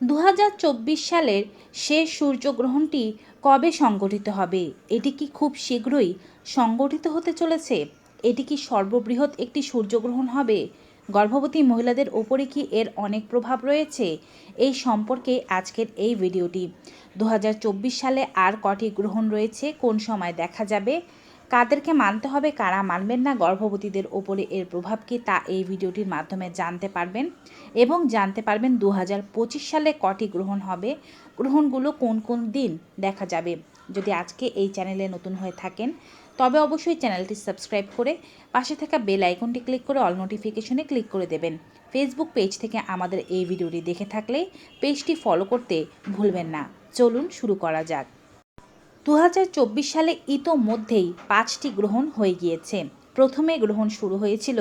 দু হাজার চব্বিশ সালের শেষ সূর্যগ্রহণটি কবে সংগঠিত হবে? এটি কি খুব শীঘ্রই সংগঠিত হতে চলেছে? এটি কি সর্ববৃহৎ একটি সূর্যগ্রহণ হবে? গর্ভবতী মহিলাদের ওপরে কি এর অনেক প্রভাব রয়েছে? এই সম্পর্কে আজকের এই ভিডিওটি। দু হাজার চব্বিশ সালে আর কটি গ্রহণ রয়েছে? কোন সময় দেখা যাবে? কাদেরকে মানতে হবে, কারা মানবেন না, গর্ভবতীদের ওপরে এর প্রভাব কি তা এই ভিডিওটির মাধ্যমে জানতে পারবেন এবং জানতে পারবেন দু হাজার পঁচিশ সালে কটি গ্রহণ হবে, গ্রহণগুলো কোন কোন দিন দেখা যাবে। যদি আজকে এই চ্যানেলে নতুন হয়ে থাকেন, তবে অবশ্যই চ্যানেলটি সাবস্ক্রাইব করে পাশে থাকা বেল আইকনটি ক্লিক করে অল নোটিফিকেশনে ক্লিক করে দেবেন। ফেসবুক পেজ থেকে আমাদের এই ভিডিওটি দেখে থাকলে পেজটি ফলো করতে ভুলবেন না। চলুন শুরু করা যাক। দু হাজার চব্বিশ সালে ইতোমধ্যেই পাঁচটি গ্রহণ হয়ে গিয়েছে। প্রথমে গ্রহণ শুরু হয়েছিল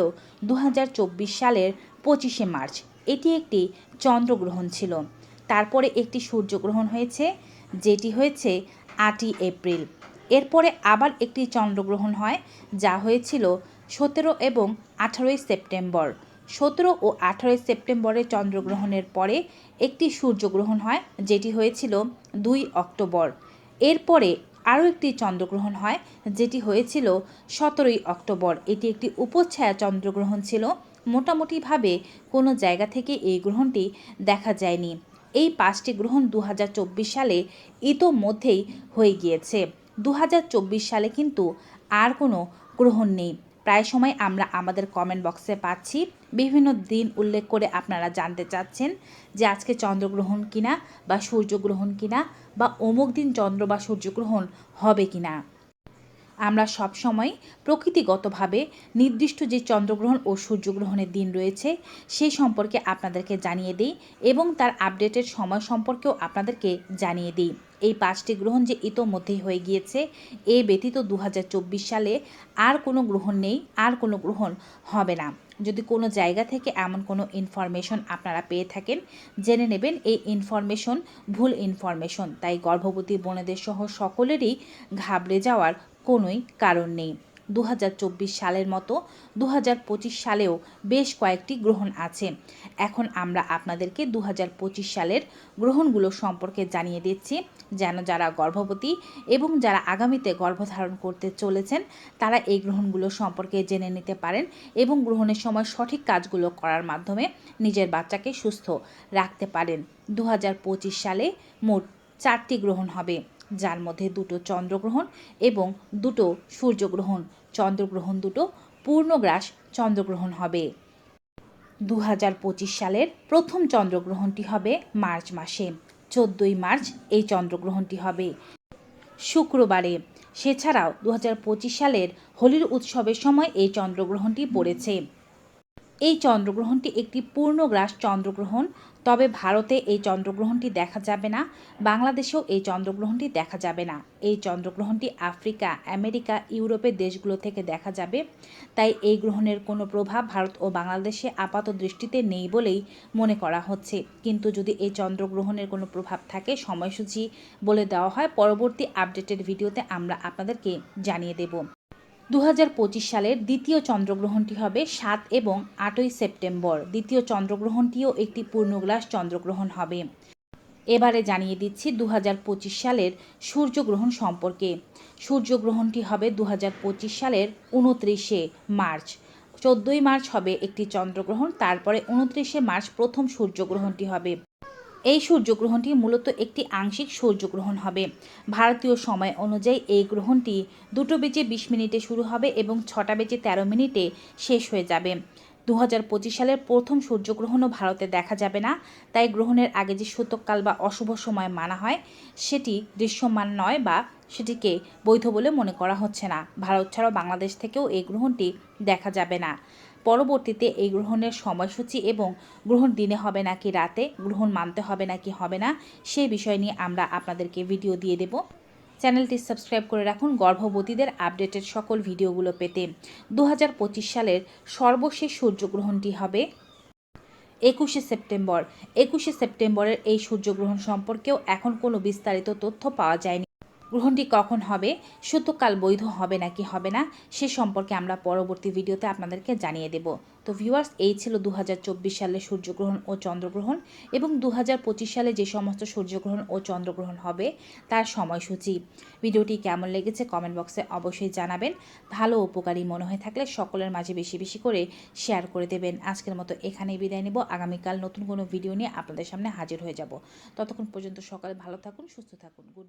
দু হাজার চব্বিশ সালের পঁচিশে মার্চ। এটি একটি চন্দ্রগ্রহণ ছিল। তারপরে একটি সূর্যগ্রহণ হয়েছে, যেটি হয়েছে আটই এপ্রিল। এরপরে আবার একটি চন্দ্রগ্রহণ হয়, যা হয়েছিল সতেরো এবং আঠারোই সেপ্টেম্বর। সতেরো ও আঠারোই সেপ্টেম্বরে চন্দ্রগ্রহণের পরে একটি সূর্যগ্রহণ হয়, যেটি হয়েছিল দুই অক্টোবর। এরপরে আরও একটি চন্দ্রগ্রহণ হয়, যেটি হয়েছিল সতেরোই অক্টোবর। এটি একটি উপচ্ছায়া চন্দ্রগ্রহণ ছিল। মোটামুটিভাবে কোনো জায়গা থেকে এই গ্রহণটি দেখা যায়নি। এই পাঁচটি গ্রহণ দু হাজার চব্বিশ সালে ইতোমধ্যেই হয়ে গিয়েছে। দু হাজার চব্বিশ সালে কিন্তু আর কোনো গ্রহণ নেই। প্রায় সময় আমরা আমাদের কমেন্ট বক্সে পাচ্ছি। বিভিন্ন দিন উল্লেখ করে আপনারা জানতে চাচ্ছেন যে আজকে চন্দ্রগ্রহণ কিনা বা সূর্যগ্রহণ কিনা বা অমুক দিন চন্দ্র বা সূর্যগ্রহণ হবে কিনা। আমরা সবসময় প্রকৃতিগতভাবে নির্দিষ্ট যে চন্দ্রগ্রহণ ও সূর্যগ্রহণের দিন রয়েছে, সেই সম্পর্কে আপনাদেরকে জানিয়ে দিই এবং তার আপডেটের সময় সম্পর্কেও আপনাদেরকে জানিয়ে দিই। এই পাঁচটি গ্রহণ যে ইতোমধ্যেই হয়ে গিয়েছে, এ ব্যতীত দু হাজার চব্বিশ সালে আর কোনো গ্রহণ নেই, আর কোনো গ্রহণ হবে না। যদি কোনো জায়গা থেকে এমন কোনো ইনফরমেশন আপনারা পেয়ে থাকেন, জেনে নেবেন এই ইনফরমেশন ভুল ইনফরমেশন। তাই গর্ভবতী বোনেদের সহ সকলেরই ঘাবড়ে যাওয়ার কোনোই কারণ নেই। দু হাজার চব্বিশ সালের মতো দু হাজার পঁচিশ সালেও বেশ কয়েকটি গ্রহণ আছে। এখন আমরা আপনাদেরকে দু হাজার পঁচিশ সালের গ্রহণগুলো সম্পর্কে জানিয়ে দিচ্ছি। যেন যারা গর্ভবতী এবং যারা আগামীতে গর্ভধারণ করতে চলেছেন, তারা এই গ্রহণগুলো সম্পর্কে জেনে নিতে পারেন এবং গ্রহণের সময় সঠিক কাজগুলো করার মাধ্যমে নিজের বাচ্চাকে সুস্থ রাখতে পারেন। দু হাজার পঁচিশ সালে মোট চারটি গ্রহণ হবে। যার মধ্যে দুটো চন্দ্রগ্রহণ এবং দুটো সূর্যগ্রহণ। চন্দ্রগ্রহণ দুটো পূর্ণগ্রাস চন্দ্রগ্রহণ হবে। দু হাজার পঁচিশ সালের প্রথম চন্দ্রগ্রহণটি হবে মার্চ মাসে। চোদ্দোই মার্চ এই চন্দ্রগ্রহণটি হবে। শুক্রবারে, সেছাড়াও দু হাজার পঁচিশ সালের হোলির উৎসবের সময় এই চন্দ্রগ্রহণটি পড়েছে। এই চন্দ্রগ্রহণটি একটি পূর্ণগ্রাস চন্দ্রগ্রহণ। তবে ভারতে এই চন্দ্রগ্রহণটি দেখা যাবে না। বাংলাদেশেও এই চন্দ্রগ্রহণটি দেখা যাবে না। এই চন্দ্রগ্রহণটি আফ্রিকা, আমেরিকা, ইউরোপের দেশগুলো থেকে দেখা যাবে। তাই এই গ্রহণের কোনো প্রভাব ভারত ও বাংলাদেশে আপাত দৃষ্টিতে নেই বলেই মনে করা হচ্ছে। কিন্তু যদি এই চন্দ্রগ্রহণের কোনো প্রভাব থাকে, সময়সূচি বলে দেওয়া হয়। পরবর্তী আপডেটেড ভিডিওতে আমরা আপনাদেরকে জানিয়ে দেব। দু হাজার পঁচিশ সালের দ্বিতীয় চন্দ্রগ্রহণটি হবে সাত এবং আটই সেপ্টেম্বর। দ্বিতীয় চন্দ্রগ্রহণটিও একটি পূর্ণগ্লাস চন্দ্রগ্রহণ হবে। এবারে জানিয়ে দিচ্ছি দু হাজার পঁচিশ সালের সূর্যগ্রহণ সম্পর্কে। সূর্যগ্রহণটি হবে দু হাজার পঁচিশ সালের উনত্রিশে মার্চ। চোদ্দোই মার্চ হবে একটি চন্দ্রগ্রহণ, তারপরে উনত্রিশে মার্চ প্রথম সূর্যগ্রহণটি হবে। এই সূর্যগ্রহণটি মূলত একটি আংশিক সূর্যগ্রহণ হবে। ভারতীয় সময় অনুযায়ী এই গ্রহণটি দুটো বেজে বিশ মিনিটে শুরু হবে এবং ছটা বেজে তেরো মিনিটে শেষ হয়ে যাবে। দু হাজার পঁচিশ সালের প্রথম সূর্যগ্রহণও ভারতে দেখা যাবে না, তাই গ্রহণের আগে যে সূতককাল বা অশুভ সময় মানা হয়, সেটি দৃশ্যমান নয় বা সেটিকে বৈধ বলে মনে করা হচ্ছে না। ভারত ছাড়াও বাংলাদেশ থেকেও এই গ্রহণটি দেখা যাবে না। পরবর্তীতে এই গ্রহণের সময়সূচি এবং গ্রহণ দিনে হবে নাকি রাতে, গ্রহণ মানতে হবে নাকি হবে না সেই বিষয় নিয়ে আমরা আপনাদেরকে ভিডিও দিয়ে দেব। চ্যানেলটি সাবস্ক্রাইব করে রাখুন গর্ভবতীদের আপডেটেড সকল ভিডিওগুলো পেতে। দু হাজার পঁচিশ সালের সর্বশেষ সূর্যগ্রহণটি হবে একুশে সেপ্টেম্বর। একুশে সেপ্টেম্বরের এই সূর্যগ্রহণ সম্পর্কেও এখন কোনো বিস্তারিত তথ্য পাওয়া যায়নি। গ্রহণটি কখন হবে? সত্যকাল বৈধ হবে নাকি হবে না? সে সম্পর্কে আমরা পরবর্তী ভিডিওতে আপনাদেরকে জানিয়ে দেব। তো ভিউয়ার্স এই ছিল দু হাজার চব্বিশ সালে সূর্যগ্রহণ ও চন্দ্রগ্রহণ এবং দু হাজার পঁচিশ সালে যে সমস্ত সূর্যগ্রহণ ও চন্দ্রগ্রহণ হবে, তার সময়সূচি। ভিডিওটি কেমন লেগেছে কমেন্ট বক্সে অবশ্যই জানাবেন। ভালো উপকারী মনে হয়ে থাকলে সকলের মাঝে বেশি বেশি করে শেয়ার করে দেবেন। আজকের মতো এখানেই বিদায় নেব। আগামীকাল নতুন কোনো ভিডিও নিয়ে আপনাদের সামনে হাজির হয়ে যাব। ততক্ষণ পর্যন্ত সকালে ভালো থাকুন, সুস্থ থাকুন। গুড